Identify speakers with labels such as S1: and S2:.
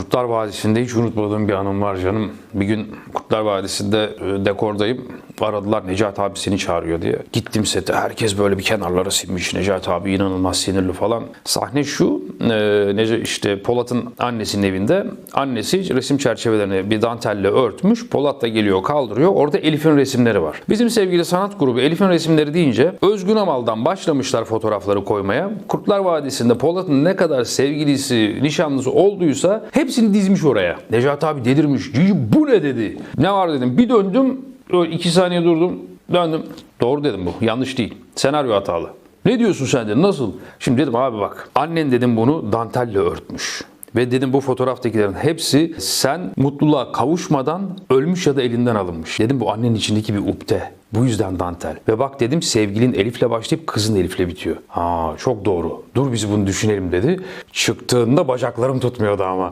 S1: Kurtlar Vadisi'nde hiç unutmadığım bir anım var canım. Bir gün Kurtlar Vadisi'nde e, dekordayım. Aradılar Necati abi seni çağırıyor diye. Gittim sete. Herkes böyle bir kenarlara silmiş. Necati abi inanılmaz sinirli falan. Sahne şu. E, işte Polat'ın annesinin evinde. Annesi resim çerçevelerini bir dantelle örtmüş. Polat da geliyor kaldırıyor. Orada Elif'in resimleri var. Bizim sevgili sanat grubu Elif'in resimleri deyince Özgün Amal'dan başlamışlar fotoğrafları koymaya. Kurtlar Vadisi'nde Polat'ın ne kadar sevgilisi, nişanlısı olduysa hepsini dizmiş oraya. Necati abi delirmiş. Cici bu ne dedi. Ne var dedim. Bir döndüm. Öyle iki saniye durdum. Döndüm. Doğru dedim bu. Yanlış değil. Senaryo hatalı. Ne diyorsun sen dedim. Nasıl? Şimdi dedim abi bak. Annen dedim bunu dantelle örtmüş. Ve dedim bu fotoğraftakilerin hepsi sen mutluluğa kavuşmadan ölmüş ya da elinden alınmış. Dedim bu annenin içindeki bir upte. Bu yüzden dantel. Ve bak dedim sevgilin Elif'le başlayıp kızın Elif'le bitiyor. Ha çok doğru. Dur biz bunu düşünelim dedi. Çıktığında bacaklarım tutmuyordu ama.